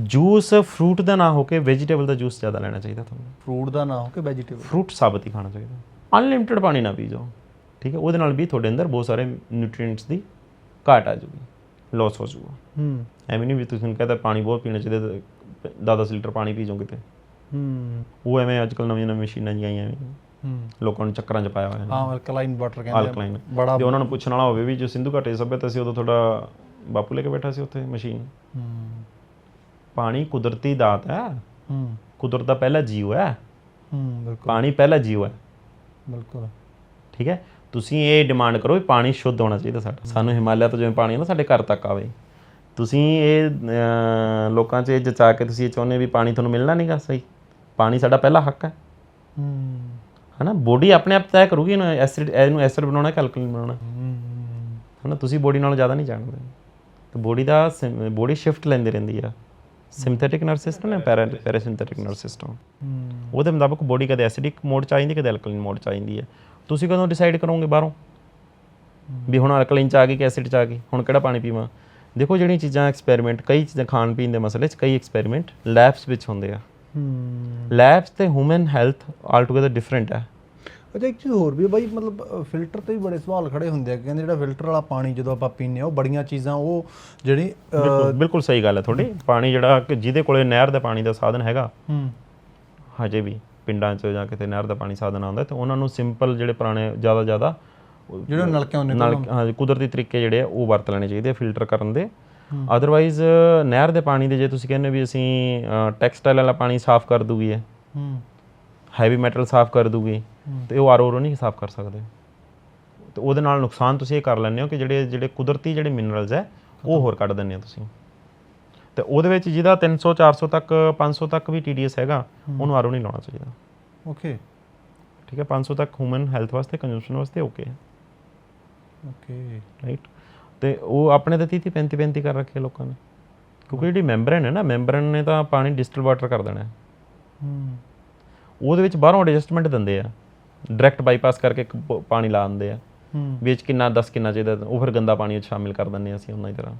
Juice fruit ਦਾ ਨਾ ਹੋ ਕੇ vegetable ਦਾ juice ਜ਼ਿਆਦਾ ਲੈਣਾ ਚਾਹੀਦਾ ਤੁਹਾਨੂੰ। ਫਰੂਟ ਦਾ ਨਾ ਹੋ ਕੇ ਵੈਜੀਟੇਬਲ। ਫਰੂਟ ਸਾਬਤ ਹੀ ਖਾਣਾ ਚਾਹੀਦਾ। ਅਨਲਿਮਿਟਿਡ ਪਾਣੀ ਨਾ ਪੀ ਜਾਓ ਠੀਕ ਹੈ ਉਹਦੇ ਨਾਲ ਵੀ ਤੁਹਾਡੇ ਅੰਦਰ ਬਹੁਤ ਸਾਰੇ ਨਿਊਟ੍ਰੀਐਂਟਸ ਦੀ ਘਾਟ ਆ ਜੂਗੀ ਲਾਸ ਹੋ ਜੂਗਾ ਹੂੰ। ਐਵੇਂ ਨਹੀਂ ਵੀ ਤੁਸੀਂ ਕਹਿੰਦਾ ਪਾਣੀ ਬਹੁਤ ਪੀਣਾ ਚਾਹੀਦਾ ਤੇ 10-10 ਲੀਟਰ ਪਾਣੀ ਪੀ ਜਾਓਗੇ ਤੇ। ਹੂੰ। ਉਹ ਐਵੇਂ ਅੱਜ ਕੱਲ ਨਵੀਆਂ ਨਵੀਆਂ ਮਸ਼ੀਨਾਂ ਜੀ ਆਈਆਂ ਹੂੰ। ਲੋਕਾਂ ਨੂੰ ਚੱਕਰਾਂ 'ਚ ਪਾਇਆ ਹੋਇਆ ਹੈ ਹਾਂ ਅਲਕਲਾਈਨ ਵਾਟਰ ਕਹਿੰਦੇ। ਆ। ਬੜਾ ਜੇ ਉਹਨਾਂ ਨੂੰ ਪੁੱਛਣ ਵਾਲਾ ਹੋਵੇ ਵੀ ਜੋ ਸਿੰਧੂ ਘਾਟੀ ਸਭਿਅਤਾ ਸੀ ਉਦੋਂ ਤੁਹਾਡਾ ਬਾਪੂ ਲੈ ਕੇ ਬੈਠਾ ਸੀ ਉੱਥੇ ਮਸ਼ੀਨ। ਹੂੰ। ਪਾਣੀ ਕੁਦਰਤੀ ਦਾਤ ਹੈ। ਹੂੰ। ਕੁਦਰਤ ਦਾ ਪਹਿਲਾ ਜੀਵ ਹੈ। ਹੂੰ ਬਿਲਕੁਲ। ਪਾਣੀ ਪਹਿਲਾ ਜੀਵ ਹੈ। ਬਿਲਕੁਲ। ਠੀਕ ਹੈ? ਤੁਸੀਂ ਇਹ ਡਿਮਾਂਡ ਕਰੋ ਵੀ ਪਾਣੀ ਸ਼ੁੱਧ ਹੋਣਾ ਚਾਹੀਦਾ ਸਾਡਾ। ਸਾਨੂੰ ਹਿਮਾਲਿਆ ਤੋਂ ਜਿਵੇਂ ਪਾਣੀ ਨਾ ਸਾਡੇ ਘਰ ਤੱਕ ਆਵੇ। ਤੁਸੀਂ ਇਹ ਲੋਕਾਂ 'ਚ ਇਹ ਜਚਾ ਕੇ ਤੁਸੀਂ ਇਹ ਚਾਹੁੰਦੇ ਵੀ ਪਾਣੀ ਤੁਹਾਨੂੰ ਮਿਲਣਾ ਨਹੀਂਗਾ ਸਹੀ? ਪਾਣੀ ਸਾਡਾ ਪਹਿਲਾ ਹੱਕ ਹੈ। ਹੂੰ। ਹਨਾ? ਬੋਡੀ ਆਪਣੇ ਆਪ ਤੈਅ ਕਰੂਗੀ ਇਹਨੂੰ ਐਸਿਡ ਇਹਨੂੰ ਐਸਿਡ ਬਣਾਉਣਾ ਕਿ ਐਲਕਲੀਨ ਬਣਾਉਣਾ। ਹੂੰ ਹਨਾ? ਤੁਸੀਂ ਬੋਡੀ ਨਾਲੋਂ ਜ਼ਿਆਦਾ ਨਹੀਂ ਜਾਣਦੇ। ਤੇ ਬੋਡੀ ਦਾ ਬੋਡੀ ਸ਼ਿਫਟ ਲੈਂਦੀ ਰਹਿੰਦੀ ਆ। ਸਿੰਥੈਟਿਕ ਨਰਵਸ ਸਿਸਟਮ ਹੈ ਪੈਰਾ ਪੈਰਾਸਿੰਥੈਟਿਕ ਨਰਵਸ ਸਿਸਟਮ ਉਹਦੇ ਮੁਤਾਬਕ ਬੋਡੀ ਕਦੇ ਐਸਿਡਿਕ ਮੋਡ ਚ ਆਈਂਦੀ ਕਦੇ ਐਲਕਲੀਨ ਮੋਡ ਚ ਆਈਂਦੀ ਹੈ। ਤੁਸੀਂ ਕਦੋਂ ਡਿਸਾਈਡ ਕਰੋਗੇ ਬਾਹਰੋਂ? ਵੀ ਹੁਣ ਐਲਕਲੀਨ ਚ ਆ ਗਈ ਕਿ ਐਸਿਡ ਚ ਆ ਗਈ? ਹੁਣ ਕਿਹੜਾ ਪਾਣੀ ਪੀਵਾਂ? ਦੇਖੋ ਜਿਹੜੀਆਂ ਚੀਜ਼ਾਂ ਐਕਸਪੈਰੀਮੈਂਟ ਕਈ ਚੀਜ਼ਾਂ ਖਾਣ ਪੀਣ ਦੇ ਮਸਲੇ 'ਚ ਕਈ ਐਕਸਪੈਰੀਮੈਂਟ ਲੈਬਸ ਵਿੱਚ ਹੁੰਦੇ ਆ। ਲੈਬਸ ਤੇ human health all together different ਹੈ। ਅੱਛਾ ਇੱਕ ਚੀਜ਼ ਹੋਰ ਵੀ ਬਾਈ ਮਤਲਬ ਫਿਲਟਰ ਤੇ ਵੀ ਬੜੇ ਸਵਾਲ ਖੜੇ ਹੁੰਦੇ ਆ ਕਹਿੰਦੇ ਜਿਹੜਾ ਫਿਲਟਰ ਵਾਲਾ ਪਾਣੀ ਜਦੋਂ ਆਪਾਂ ਪੀਂਦੇ ਆ ਉਹ ਬੜੀਆਂ ਚੀਜ਼ਾਂ ਉਹ ਜਿਹੜੀ ਬਿਲਕੁਲ ਸਹੀ ਗੱਲ ਹੈ ਤੁਹਾਡੀ। ਪਾਣੀ ਜਿਹੜਾ ਜਿਹਦੇ ਕੋਲੇ ਨਹਿਰ ਦਾ ਪਾਣੀ ਦਾ ਸਾਧਨ ਹੈਗਾ ਹੂੰ। ਹਜੇ ਵੀ ਪਿੰਡਾਂ 'ਚ ਜਾਂ ਕਿਤੇ ਨਹਿਰ ਦਾ ਪਾਣੀ ਸਾਧਨ ਆਉਂਦਾ ਤੇ ਉਹਨਾਂ ਨੂੰ ਸਿੰਪਲ ਜਿਹੜੇ ਪੁਰਾਣੇ ਜ਼ਿਆਦਾ ਜ਼ਿਆਦਾ ਜਿਹੜੇ ਨਲਕਿਆਂ ਨੇ ਹਾਂ ਕੁਦਰਤੀ ਤਰੀਕੇ ਜਿਹੜੇ ਆ ਉਹ ਵਰਤ ਲੈਣੇ ਚਾਹੀਦੇ ਫਿਲਟਰ ਕਰਨ ਦੇ। ਅਦਰਵਾਈਜ਼ ਨਹਿਰ ਦੇ ਪਾਣੀ ਦੇ ਜੇ ਤੁਸੀਂ ਕਹਿੰਦੇ ਵੀ ਅਸੀਂ ਟੈਕਸਟਾਈਲ ਵਾਲਾ ਪਾਣੀ ਸਾਫ਼ ਕਰ ਦੂਗੀ ਹੈ ਹੂੰ। ਹੈਵੀ ਮੈਟਲ ਸਾਫ਼ ਕਰ ਦੂਗੀ। ਤੇ ਉਹ ਆਰਓ ਨਹੀਂ ਸਾਫ਼ ਕਰ ਸਕਦੇ। ਤੇ ਉਹਦੇ ਨਾਲ ਨੁਕਸਾਨ ਤੁਸੀਂ ਇਹ ਕਰ ਲੈਂਦੇ ਹੋ ਕਿ ਜਿਹੜੇ ਜਿਹੜੇ ਕੁਦਰਤੀ ਜਿਹੜੇ ਮਿਨਰਲਸ ਹੈ ਉਹ ਹੋਰ ਕੱਢ ਦਿੰਦੇ ਹੋ ਤੁਸੀਂ। ਤੇ ਉਹਦੇ ਵਿੱਚ ਜਿਹਦਾ 300 400 ਤੱਕ 500 ਤੱਕ ਵੀ TDS ਹੈਗਾ ਉਹਨੂੰ ਆਰਓ ਨਹੀਂ ਲਾਉਣਾ ਚਾਹੀਦਾ। ਓਕੇ ਠੀਕ ਹੈ 500 ਤੱਕ ਹਿਊਮਨ ਹੈਲਥ ਵਾਸਤੇ ਕੰਜ਼ੰਪਸ਼ਨ ਵਾਸਤੇ ਓਕੇ ਹੈ। ਓਕੇ ਰਾਈਟ ਤੇ ਉਹ ਆਪਣੇ ਤੇ 30 35 35 ਕਰ ਰੱਖੇ ਲੋਕਾਂ ਨੇ। ਕਿਉਂਕਿ ਜਿਹੜੀ ਮੈਂਬਰਨ ਹੈ ਨਾ ਮੈਂਬਰਨ ਨੇ ਤਾਂ ਪਾਣੀ ਡਿਸਟਿਲ ਵਾਟਰ ਕਰ ਦੇਣਾ ਹੈ। ਹੂੰ। ਉਹਦੇ ਵਿੱਚ ਬਾਹਰੋਂ ਐਡਜਸਟਮੈਂਟ ਦਿੰਦੇ ਆ। ਡਾਇਰੈਕਟ ਬਾਈਪਾਸ ਕਰਕੇ ਇੱਕ ਪ- ਪਾਣੀ ਲਾ ਦਿੰਦੇ ਆ। ਹੂੰ। ਵਿੱਚ ਕਿੰਨਾ 10 ਕਿੰਨਾ ਚਾਹੀਦਾ ਉਹ ਫਿਰ ਗੰਦਾ ਪਾਣੀ ਵਿੱਚ ਸ਼ਾਮਿਲ ਕਰ ਦਿੰਦੇ ਆ ਅਸੀਂ ਉਹਨਾਂ ਦੀ ਤਰ੍ਹਾਂ।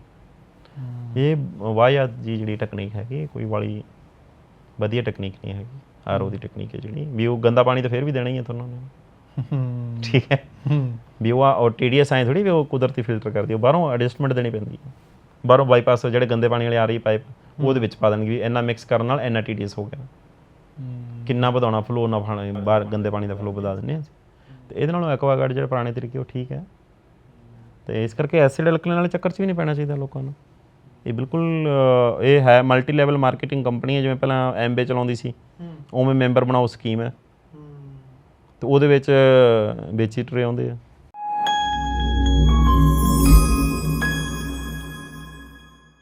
ਇਹ ਵਾਇਆ ਜੀ ਜਿਹੜੀ ਟੈਕਨੀਕ ਹੈਗੀ ਇਹ ਕੋਈ ਵਾਲੀ ਵਧੀਆ ਟੈਕਨੀਕ ਨਹੀਂ ਹੈਗੀ। ਆਰਓ ਦੀ ਟੈਕਨੀਕ ਹੈ ਜਿਹੜੀ। ਵੀ ਉਹ ਗੰਦਾ ਪਾਣੀ ਤਾਂ ਫਿਰ ਵੀ ਦੇਣਾ ਹੀ ਹੈ ਤੁਹਾਨੂੰ ਨੇ ਹੂੰ। ਠੀਕ ਹੈ। ਹੂੰ। ਵੀ ਉਹ ਔਰ TDS ਆਏ ਥੋੜੀ ਵੀ ਉਹ ਕੁਦਰਤੀ ਫਿਲਟਰ ਕਰਦੀ ਉਹ ਬਾਹਰੋਂ ਐਡਜਸਟਮੈਂਟ ਦੇਣੀ ਪੈਂਦੀ ਹੈ ਬਾਹਰੋਂ ਬਾਈਪਾਸ ਜਿਹੜੇ ਗੰਦੇ ਪਾਣੀ ਵਾਲੇ ਆ ਰਹੀ ਪਾਈਪ ਉਹਦੇ ਵਿੱਚ ਪਾ ਦੇਣਗੇ ਵੀ ਇੰਨਾ ਮਿਕਸ ਕਰਨ ਨਾਲ ਇੰਨਾ TDS ਹੋ ਗਿਆ। ਹੂੰ ਕਿੰਨਾ ਵਧਾਉਣਾ ਫਲੋ ਨਾ ਪਾਣੀ ਬਾਹਰ ਗੰਦੇ ਪਾਣੀ ਦਾ ਫਲੋ ਵਧਾ ਦਿੰਦੇ ਹਾਂ ਅਸੀਂ। ਤੇ ਇਹਦੇ ਨਾਲੋਂ ਐਕਵਾਗਾਰਡ ਜਿਹੜੇ ਪੁਰਾਣੇ ਤਰੀਕੇ ਉਹ ਠੀਕ ਹੈ। ਤੇ ਇਸ ਕਰਕੇ ਐਸਿਡ ਅਲਕਲੀਨ ਵਾਲੇ ਚੱਕਰ 'ਚ ਵੀ ਨਹੀਂ ਪੈਣਾ ਚਾਹੀਦਾ ਲੋਕਾਂ ਨੂੰ। ਇਹ ਬਿਲਕੁਲ ਇਹ ਹੈ ਮਲਟੀ ਲੈਵਲ ਮਾਰਕੀਟਿੰਗ ਕੰਪਨੀ ਹੈ ਜਿਵੇਂ ਪਹਿਲਾਂ ਐਮਬੇ ਚਲਾਉਂਦੀ ਸੀ। ਉਵੇਂ ਮੈਂਬਰ ਬਣਾਓ ਸਕੀਮ ਹੈ। ਤੇ ਉਹਦੇ ਵਿੱਚ ਵੇਚੀ ਟਰੇ ਆਉਂਦੇ ਆ।